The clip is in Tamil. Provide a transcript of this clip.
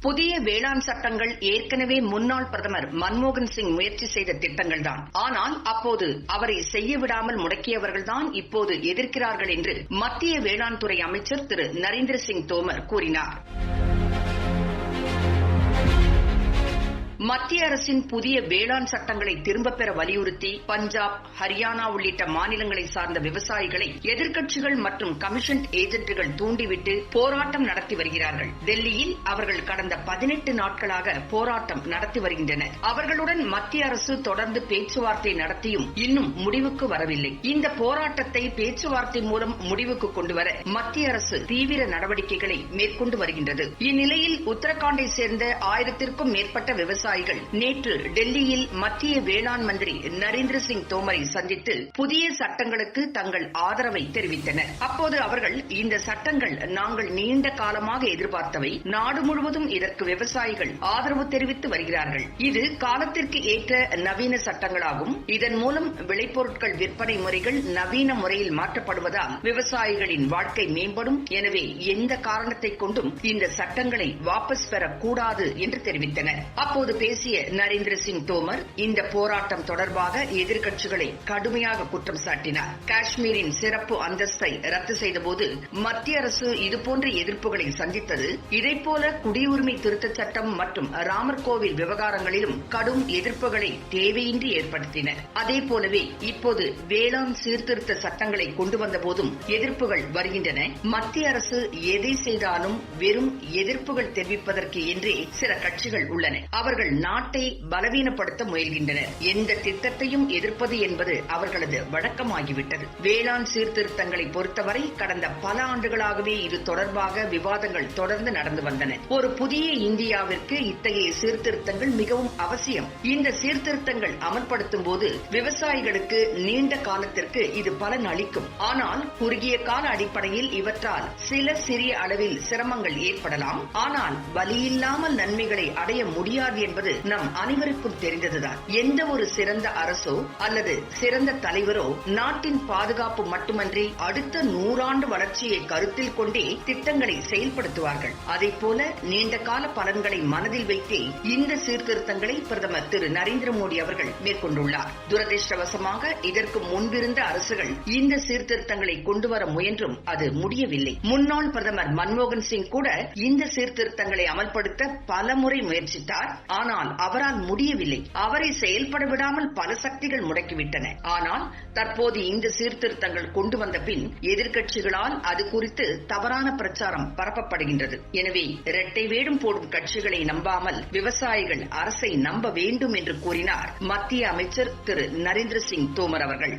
புதிய வேளாண் சட்டங்கள் ஏற்கனவே முன்னாள் பிரதமர் மன்மோகன் சிங் முயற்சி செய்த திட்டங்கள்தான். ஆனால் அப்போது அவரை செய்ய விடாமல் முடக்கியவர்கள்தான் இப்போது எதிர்க்கிறார்கள் என்று மத்திய வேளாண் துறை அமைச்சர் திரு. நரேந்திர சிங் தோமர் கூறினார். மத்திய அரசின் புதிய வேளாண் சட்டங்களை திரும்பப் பெற வலியுறுத்தி பஞ்சாப் ஹரியானா உள்ளிட்ட மாநிலங்களை சார்ந்த விவசாயிகளை எதிர்க்கட்சிகள் மற்றும் கமிஷன் ஏஜென்ட்டுகள் தூண்டிவிட்டு போராட்டம் நடத்தி வருகிறார்கள். டெல்லியில் அவர்கள் கடந்த பதினெட்டு நாட்களாக போராட்டம் நடத்தி வருகின்றனர். அவர்களுடன் மத்திய அரசு தொடர்ந்து பேச்சுவார்த்தை நடத்தியும் இன்னும் முடிவுக்கு வரவில்லை. இந்த போராட்டத்தை பேச்சுவார்த்தை மூலம் முடிவுக்கு கொண்டுவர மத்திய அரசு தீவிர நடவடிக்கைகளை மேற்கொண்டு வருகின்றது. இந்நிலையில் உத்தரகாண்டை சேர்ந்த ஆயிரத்திற்கும் மேற்பட்ட விவசாயிகள் நேற்று டெல்லியில் மத்திய வேளாண் மந்திரி நரேந்திர சிங் தோமரை சந்தித்து புதிய சட்டங்களுக்கு தங்கள் ஆதரவை தெரிவித்தனர். அப்போது அவர்கள் இந்த சட்டங்கள் நாங்கள் நீண்ட காலமாக எதிர்பார்த்தவை. நாடு முழுவதும் இதற்கு விவசாயிகள் ஆதரவு தெரிவித்து வருகிறார்கள். இது காலத்திற்கு ஏற்ற நவீன சட்டங்களாகும். இதன் மூலம் விளைபொருட்கள் விற்பனை முறைகள் நவீன முறையில் மாற்றப்படுவதால் விவசாயிகளின் வாழ்க்கை மேம்படும். எனவே எந்த காரணத்தை கொண்டும் இந்த சட்டங்களை வாபஸ் பெறக்கூடாது என்று தெரிவித்தனர். அப்போது பேசிய நரேந்திர சிங் தோமர் இந்த போராட்டம் தொடர்பாக எதிர்க்கட்சிகளை கடுமையாக குற்றம் சாட்டினார். காஷ்மீரின் சிறப்பு அந்தஸ்தை ரத்து செய்தபோது மத்திய அரசு இதுபோன்ற எதிர்ப்புகளை சந்தித்தது. இதைப்போல குடியுரிமை திருத்தச் சட்டம் மற்றும் ராமர் கோவில் விவகாரங்களிலும் கடும் எதிர்ப்புகளை தேவையின்றி ஏற்படுத்தினர் அதே போலவே இப்போது வேளாண் சீர்திருத்த சட்டங்களை கொண்டு வந்த போதும் எதிர்ப்புகள் வருகின்றன. மத்திய அரசு எதை செய்தாலும் வெறும் எதிர்ப்புகள் தெரிவிப்பதற்கு என்றே சில கட்சிகள் உள்ளன. அவர்கள் நாட்டை பலவீனப்படுத்த முயல்கின்றனர். எந்த திட்டத்தையும் எதிர்ப்பது என்பது அவர்களது வழக்கமாகிவிட்டது. வேளாண் சீர்திருத்தங்களை பொறுத்தவரை கடந்த பல ஆண்டுகளாகவே இது தொடர்பாக விவாதங்கள் தொடர்ந்து நடந்து வந்தன. ஒரு புதிய இந்தியாவிற்கு இத்தகைய சீர்திருத்தங்கள் மிகவும் அவசியம். இந்த சீர்திருத்தங்கள் அமல்படுத்தும் போது விவசாயிகளுக்கு நீண்ட காலத்திற்கு இது பலன் அளிக்கும். ஆனால் குறுகிய கால அடிப்படையில் இவற்றால் சில சிறிய அளவில் சிரமங்கள் ஏற்படலாம். ஆனால் வலியில்லாமல் நன்மைகளை அடைய முடியாது என்பது நம் அனைவருக்கும் தெரிந்ததுதான். எந்த ஒரு சிறந்த அரசோ அல்லது சிறந்த தலைவரோ நாட்டின் பாதுகாப்பு மட்டுமன்றி அடுத்த நூறாண்டு வளர்ச்சியை கருத்தில் கொண்டே திட்டங்களை செயல்படுத்துவார்கள். அதை போல நீண்ட கால பலன்களை மனதில் வைத்தே இந்த சீர்திருத்தங்களை பிரதமர் திரு நரேந்திர மோடி அவர்கள் மேற்கொண்டுள்ளார். துரதிருஷ்டவசமாக இதற்கு முன்பிருந்த அரசுகள் இந்த சீர்திருத்தங்களை கொண்டு வர முயன்றும் அது முடியவில்லை. முன்னாள் பிரதமர் மன்மோகன் சிங் கூட இந்த சீர்திருத்தங்களை அமல்படுத்த பல முறை முயற்சித்தார். ஆனால் அவரால் முடியவில்லை. அவரை செயல்பட விடாமல் பல சக்திகள் முடக்கிவிட்டன. ஆனால் தற்போது இந்த சீர்திருத்தங்கள் கொண்டு வந்த பின் எதிர்க்கட்சிகளால் அது குறித்து தவறான பிரச்சாரம் பரப்பப்படுகின்றது. எனவே இரட்டை வேடும் போடும் கட்சிகளை நம்பாமல் விவசாயிகள் அரசை நம்ப வேண்டும் என்று கூறினார் மத்திய அமைச்சர் திரு நரேந்திர சிங் தோமர் அவர்கள்.